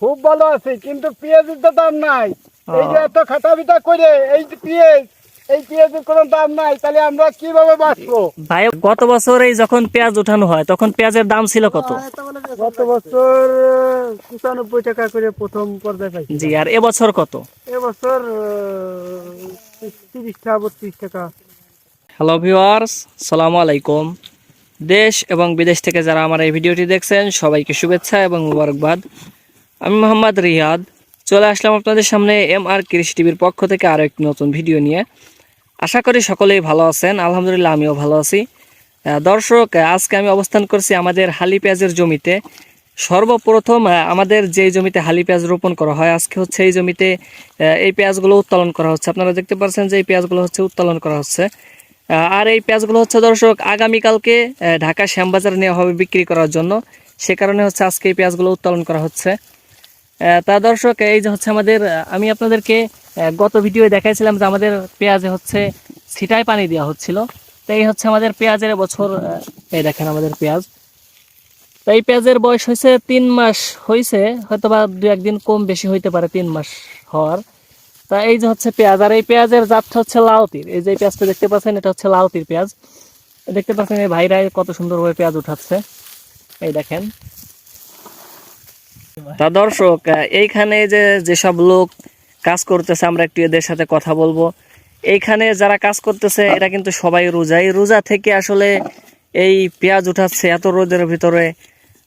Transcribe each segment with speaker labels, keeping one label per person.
Speaker 1: খুব ভালো আছি কিন্তু পেঁয়াজের তো দাম নাই। এই যে এত খাটা বিটা করে এই পেঁয়াজ এই পেঁয়াজের কোনো দাম নাই তাহলে আমরা কীভাবে বাঁচবো?
Speaker 2: ভাই গত বছর এই যখন পেঁয়াজ উঠানো হয় তখন পেঁয়াজের দাম ছিল কত?
Speaker 1: গত বছর পঁচানব্বই টাকা করে প্রথম পর্যায়ে পাইছি।
Speaker 2: জি আর এবছর কত?
Speaker 1: এবছর তিরিশ টাকা বত্রিশ টাকা।
Speaker 2: হ্যালো ভিউয়ার্স সালামু আলাইকুম। দেশ এবং বিদেশ থেকে যারা আমার এই ভিডিওটি দেখছেন সবাইকে শুভেচ্ছা এবং মুবারকবাদ। আমি মোহাম্মদ রিয়াদ। চলে আসলাম আপনাদের সামনে এম আর কৃষি টিভির পক্ষ থেকে আরও একটি নতুন ভিডিও নিয়ে। আশা করি সকলেই ভালো আছেন। আলহামদুলিল্লাহ, আমিও ভালো আছি। দর্শক আজকে আমি অবস্থান করছি আমাদের হালি পেঁয়াজের জমিতে। সর্বপ্রথম আমাদের যে জমিতে হালি পেঁয়াজ রোপণ করা হয়, আজকে হচ্ছে এই জমিতে এই পেঁয়াজগুলো উত্তোলন করা হচ্ছে। আপনারা দেখতে পাচ্ছেন যে এই পেঁয়াজগুলো হচ্ছে উত্তোলন করা হচ্ছে। আর এই পেঁয়াজগুলো হচ্ছে দর্শক, আগামীকালকে ঢাকা শ্যামবাজারে নেওয়া হবে বিক্রি করার জন্য। সে কারণে হচ্ছে আজকে এই পেঁয়াজগুলো উত্তোলন করা হচ্ছে। তা দর্শক, এই যে হচ্ছে আমাদের আমি আপনাদেরকে গত ভিডিও দেখাইছিলাম যে আমাদের পেঁয়াজে হচ্ছে ছিটায় পানি দেওয়া হচ্ছিল। তো এই হচ্ছে আমাদের পেঁয়াজের বছর এই দেখেন আমাদের পেঁয়াজ। তো এই পেঁয়াজের বয়স হয়েছে তিন মাস হয়েছে হয়তো বা দু একদিন কম বেশি হইতে পারে তিন মাস হওয়ার। তা এই যে হচ্ছে পেঁয়াজ, আর এই পেঁয়াজের জাতটা হচ্ছে লাউতির। এই যে পেঁয়াজটা দেখতে পাচ্ছেন, এটা হচ্ছে লাউতির পেঁয়াজ। দেখতে পাচ্ছেন এই ভাইরা কত সুন্দরভাবে পেঁয়াজ উঠাচ্ছে। এই দেখেন তা দর্শক এইখানে যে, যেসব লোক কাজ করতেছে, আমরা একটু এদের সাথে কথা বলব। এইখানে যারা কাজ করতেছে, এরা কিন্তু সবাই রোজা। এই রোজা থেকে আসলে এই পেঁয়াজ উঠাচ্ছে এত রোদের ভিতরে।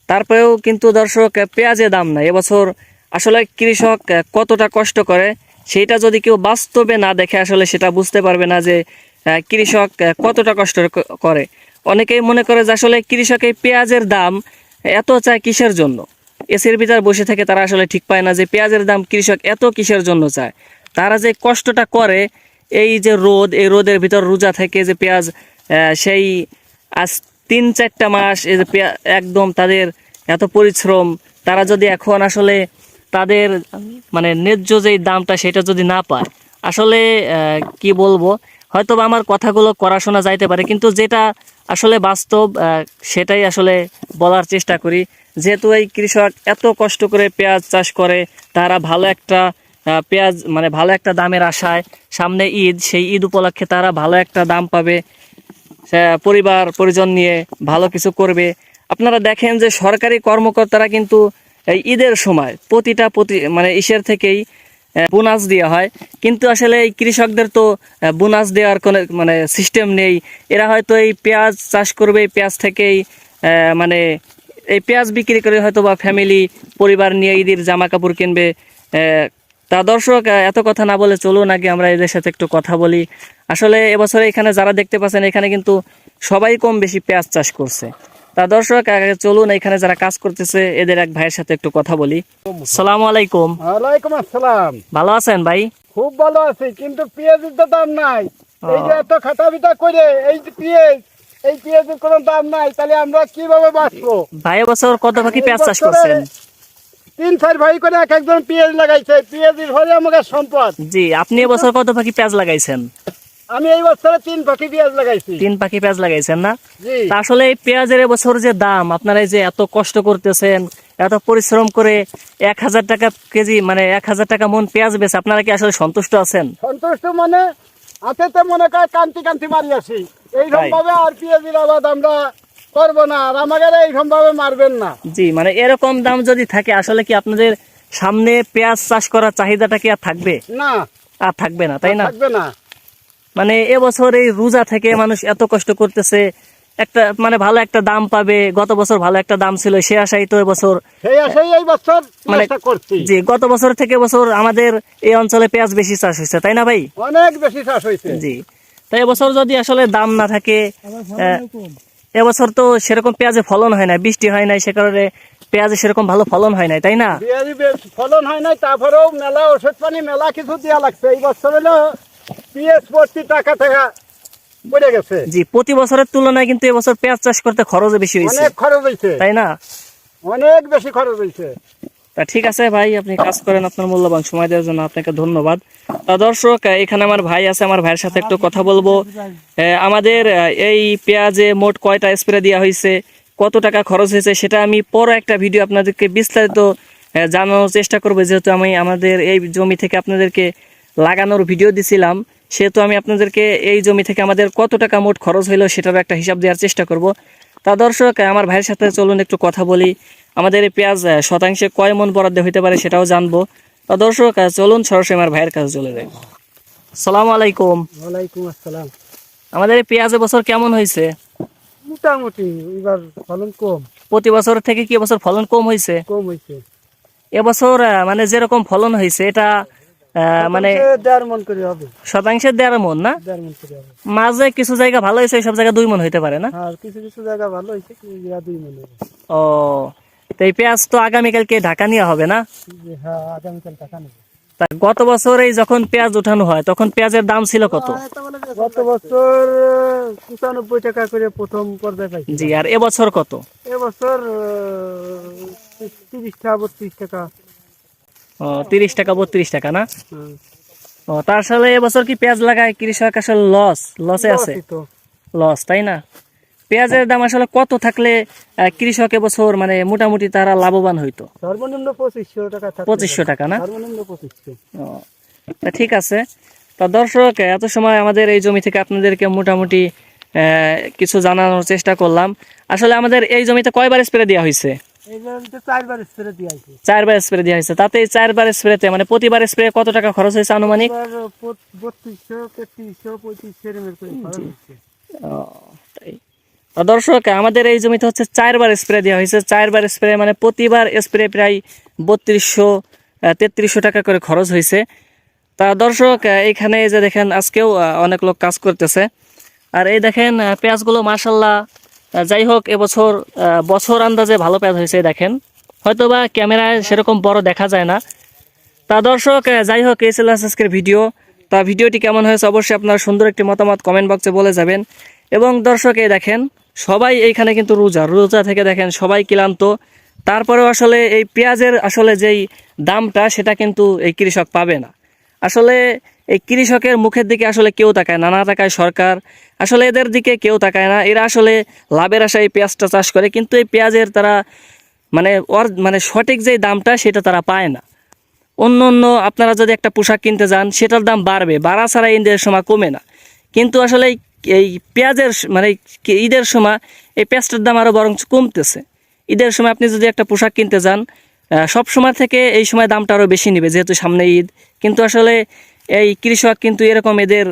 Speaker 2: তারপরেও কিন্তু দর্শক পেঁয়াজের দাম নাই। এবছর আসলে কৃষক কতটা কষ্ট করে, সেইটা যদি কেউ বাস্তবে না দেখে, আসলে সেটা বুঝতে পারবে না যে কৃষক কতটা কষ্ট করে। অনেকেই মনে করে যে আসলে কৃষক এই পেঁয়াজের দাম এত চায় কিসের জন্য? এসির ভিতর বসে থেকে তারা আসলে ঠিক পায় না যে পেঁয়াজের দাম কৃষক এত কিসের জন্য চায়। তারা যে কষ্টটা করে, এই যে রোদ, এই রোদের ভিতর রোজা থেকে যে পেঁয়াজ সেই আজ তিন চারটা মাস এই যে একদম তাদের এত পরিশ্রম, তারা যদি এখন আসলে তাদের মানে ন্যায্য যেই দামটা সেটা যদি না পায়, আসলে কি বলব হয়তো আমার কথাগুলো করা শোনা যাইতে পারে, কিন্তু যেটা আসলে বাস্তব সেটাই আসলে বলার চেষ্টা করি। যেহেতু এই কৃষক এত কষ্ট করে পেঁয়াজ চাষ করে, তারা ভালো একটা পেঁয়াজ মানে ভালো একটা দামের আশায় সামনে ঈদ, সেই ঈদ উপলক্ষে তারা ভালো একটা দাম পাবে পরিবার, পরিজন নিয়ে ভালো কিছু করবে। আপনারা দেখেন যে সরকারি কর্মকর্তারা কিন্তু এই ঈদের সময় প্রতিটা প্রতি মানে ইসের থেকেই বোনাস দেওয়া হয়। কিন্তু আসলে এই কৃষকদের তো বোনাস দেওয়ার কোনো মানে সিস্টেম নেই। এরা হয়তো এই পেঁয়াজ চাষ করবে, এই পেঁয়াজ থেকেই মানে এই পেঁয়াজ বিক্রি করে হয়তো বা ফ্যামিলি পরিবার নিয়ে ঈদের জামা কাপড় কিনবে তা দর্শক এত কথা না বলে চলুন আগে আমরা এদের সাথে একটু কথা বলি। আসলে এবছরে এখানে যারা দেখতে পাচ্ছেন, এখানে কিন্তু সবাই কম বেশি পেঁয়াজ চাষ করছে। তা দর্শক আগে চলুন এখানে যারা কাজ করতেছে এদের এক ভাইয়ের সাথে একটু কথা বলি। সালামু আলাইকুম।
Speaker 1: ওয়ালাইকুম আসসালাম।
Speaker 2: ভালো আছেন ভাই?
Speaker 1: খুব ভালো আছি কিন্তু পেঁয়াজের তো দাম নাই। এই যে এত খাটা বিটা করে এই যে পেঁয়াজ এই পেঁয়াজের কোনো দাম নাই তাহলে আমরা কীভাবে বাঁচবো?
Speaker 2: ভাই বছর কত
Speaker 1: এই
Speaker 2: পেঁয়াজ চাষ করছেন?
Speaker 1: তিন চার ভাই করে এক একজন পেঁয়াজ লাগাইছে পেঁয়াজের ঘরে আমাদের সম্পদ।
Speaker 2: জি আপনি এবছর কত পাখি পেঁয়াজ লাগাইছেন?
Speaker 1: আমি এই বছরে তিন পাখি পেঁয়াজ লাগাইছি।
Speaker 2: তিন পাখি পেঁয়াজ লাগাইছেন না? আসলে এই পেঁয়াজের এবছর যে দাম আপনারা যে এত কষ্ট করতেছেন এত পরিশ্রম করে এক হাজার টাকা কেজি মানে এক হাজার টাকা মন পেঁয়াজ বেছে আপনারা কি আসলে সন্তুষ্ট আছেন?
Speaker 1: সন্তুষ্ট মানে মনে কর কান্তি কান্তি মারি আসি এইরকম ভাবে আর পেঁয়াজের আবাদ আমরা করব না আর আমাদের এইরকম ভাবে মারবেন না।
Speaker 2: জি মানে এরকম দাম যদি থাকে আসলে কি আপনাদের সামনে পেঁয়াজ চাষ করার চাহিদাটা কি আর থাকবে?
Speaker 1: না।
Speaker 2: আর থাকবে না তাই না?
Speaker 1: থাকবে না।
Speaker 2: মানে এবছর এই রোজা থেকে মানুষ এত কষ্ট করতেছে। একটা মানে ভালো একটা দাম পাবে। গত বছর ভালো একটা দাম ছিল সে আশাই তো এবছর
Speaker 1: বছর।
Speaker 2: মানে জি গত বছর থেকে এবছর আমাদের এই অঞ্চলে পেঁয়াজ বেশি চাষ হয়েছে তাই না ভাই?
Speaker 1: অনেক বেশি চাষ হয়েছে।
Speaker 2: জি তো এবছর যদি আসলে দাম না থাকে এবছর তো সেরকম পেঁয়াজে ফলন হয় না বৃষ্টি হয় নাই সে কারণে পেঁয়াজে সেরকম ভালো ফলন হয় নাই তাই না?
Speaker 1: ফলন হয় নাই তারপরেও মেলা ওষুধ পানি মেলা কিছু দেওয়া লাগছে। এই বছর হলো প্রতি টাকা টাকা পড়ে গেছে।
Speaker 2: জি প্রতি বছরের তুলনায় কিন্তু এবছর পেঁয়াজ চাষ করতে খরচ বেশি হয়েছে।
Speaker 1: অনেক খরচ হয়েছে।
Speaker 2: তাই না?
Speaker 1: অনেক বেশি খরচ হয়েছে।
Speaker 2: তা ঠিক আছে ভাই আপনি কাজ করেন আপনার মূল্যবান সময় দেওয়ার জন্য আপনাকে ধন্যবাদ। তা দর্শক এখানে আমার ভাই আছে আমার ভাইয়ের সাথে একটু কথা বলব। আমাদের এই পেঁয়াজে মোট কয়টা স্প্রে দেওয়া হয়েছে কত টাকা খরচ হয়েছে সেটা আমি পরে একটা ভিডিও আপনাদেরকে বিস্তারিত জানানোর চেষ্টা করব। যেহেতু আমি আমাদের এই জমি থেকে আপনাদেরকে লাগানোর ভিডিও দিছিলাম সেহেতু আমি আপনাদেরকে এই জমি থেকে আমাদের কত টাকা মোট খরচ হইল সেটার একটা হিসাব দেওয়ার চেষ্টা করব। তা দর্শক আমার ভাইয়ের সাথে চলুন একটু কথা বলি। আমাদের এই পেঁয়াজ শতাংশে কয় মন বরাদ্দ হইতে পারে সেটাও জানব। তা দর্শক চলুন সরাসরি আমার ভাইয়ের কাছে চলে যাই। সালাম আলাইকুম।
Speaker 1: ওয়ালাইকুম আসসালাম।
Speaker 2: আমাদের এই পেঁয়াজ বছর কেমন হয়েছে
Speaker 1: মোটামুটি এবার ফলন কম।
Speaker 2: প্রতি বছর থেকে কি এবছর ফলন কম হয়েছে
Speaker 1: কম হয়েছে
Speaker 2: এবছর মানে যেরকম ফলন হয়েছে এটা মানে
Speaker 1: দেড় মন
Speaker 2: শতাংশে দেড় মন না?
Speaker 1: মন
Speaker 2: মাঝে কিছু জায়গা ভালো হয়েছে সব জায়গা দুই মন হইতে পারে না?
Speaker 1: কিছু কিছু জায়গা ভালো হয়েছে দুই মন
Speaker 2: ও তো এই পেঁয়াজ তো আগামীকালকে ঢাকা নিয়ে হবে না?
Speaker 1: হ্যাঁ
Speaker 2: গত বছর এই যখন পেঁয়াজ উঠানো হয় তখন পেঁয়াজের দাম ছিল কত?
Speaker 1: গত বছর পঁচানব্বই টাকা করে প্রথম পর্যায়ে
Speaker 2: জি আর এবছর কত?
Speaker 1: এবছর তিরিশ টাকা বত্রিশ টাকা।
Speaker 2: ও তিরিশ টাকা বত্রিশ টাকা না? ও তার সাথে এবছর কি পেঁয়াজ লাগায়? কৃষক আসলে লস লসে আছে। লস তাই না? পেঁয়াজের দাম আসলে কত থাকলে কৃষক এবছর মানে মোটামুটি তারা লাভবান হইতো?
Speaker 1: সর্বনিম্ন পঁচিশশো টাকা
Speaker 2: পঁচিশশো টাকা না?
Speaker 1: সর্বনিম্ন পঁচিশশো।
Speaker 2: তা ঠিক আছে। তা দর্শক এত সময় আমাদের এই জমি থেকে আপনাদেরকে মোটামুটি আহ, কিছু জানানোর চেষ্টা করলাম। আসলে আমাদের এই জমিতে কয়বার স্প্রে দেওয়া হয়েছে
Speaker 1: চারবার স্প্রে দিয়ে আছে
Speaker 2: চারবার স্প্রে দেওয়া হয়েছে। তাতে চারবার স্প্রেতে মানে প্রতিবার স্প্রে কত টাকা খরচ হয়েছে আনুমানিক? দর্শক আমাদের এই জমিতে হচ্ছে চারবার স্প্রে দেওয়া হয়েছে। চারবার স্প্রে মানে প্রতিবার স্প্রে প্রায় বত্রিশশো তেত্রিশশো টাকা করে খরচ হয়েছে। তা দর্শক এইখানে এই যে দেখেন আজকেও অনেক লোক কাজ করতেছে। আর এই দেখেন পেঁয়াজগুলো মাসাল্লাহ যাই হোক, এবছর বছর আন্দাজে ভালো পেঁয়াজ হয়েছে দেখেন। হয়তো বা ক্যামেরায় সেরকম বড় দেখা যায় না। তা দর্শক যাই হোক, এই আজকের ভিডিও। তা ভিডিওটি কেমন হয়েছে অবশ্যই আপনার সুন্দর একটি মতামত কমেন্ট বক্সে বলে যাবেন। এবং দর্শক, এই দেখেন, সবাই এইখানে কিন্তু রোজা। রোজা থেকে দেখেন, সবাই ক্লান্ত। তারপরেও আসলে এই পেঁয়াজের আসলে যেই দামটা, সেটা কিন্তু এই কৃষক পাবে না। আসলে এই কৃষকের মুখের দিকে আসলে কেউ তাকায় না না তাকায় সরকার। আসলে এদের দিকে কেউ তাকায় না। এরা আসলে লাভের আশায় পেঁয়াজটা চাষ করে, কিন্তু এই পেঁয়াজের তারা মানে ওর মানে সঠিক যে দামটা সেটা তারা পায় না। অন্য অন্য আপনারা যদি একটা পোশাক কিনতে যান, সেটার দাম বাড়বে। বাড়া ছাড়া ঈদের সময় কমে না। কিন্তু আসলে এই- পেঁয়াজের মানে ঈদের সময় এই পেঁয়াজটার দাম আরও বরং কমতেছে। ঈদের সময় আপনি যদি একটা পোশাক কিনতে যান সব সময় থেকে এই সময় দামটা আরও বেশি নেবে, যেহেতু সামনে ঈদ। কিন্তু আসলে এই কৃষক কিন্তু এরকম এদের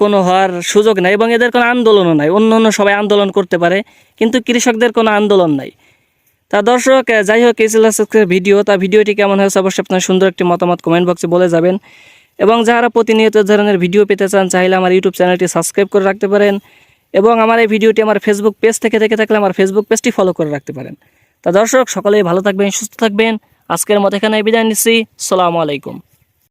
Speaker 2: কোনো হওয়ার সুযোগ নাই এবং এদের কোনো আন্দোলনও নাই। অন্য অন্য সবাই আন্দোলন করতে পারে, কিন্তু কৃষকদের কোনো আন্দোলন নাই। তা দর্শক যাই হোক, এই ভিডিও। তা ভিডিওটি কেমন হয়েছে অবশ্যই আপনার সুন্দর একটি মতামত কমেন্ট বক্সে বলে যাবেন। এবং যারা প্রতিনিয়ত ধরনের ভিডিও পেতে চান, চাইলে আমার ইউটিউব চ্যানেলটি সাবস্ক্রাইব করে রাখতে পারেন এবং আমার এই ভিডিওটি আমার ফেসবুক পেজ থেকে দেখে থাকলে আমার ফেসবুক পেজটি ফলো করে রাখতে পারেন। তা দর্শক, সকলেই ভালো থাকবেন, সুস্থ থাকবেন। আজকের মতো এখানে বিদায় নিচ্ছি। সালামু আলাইকুম।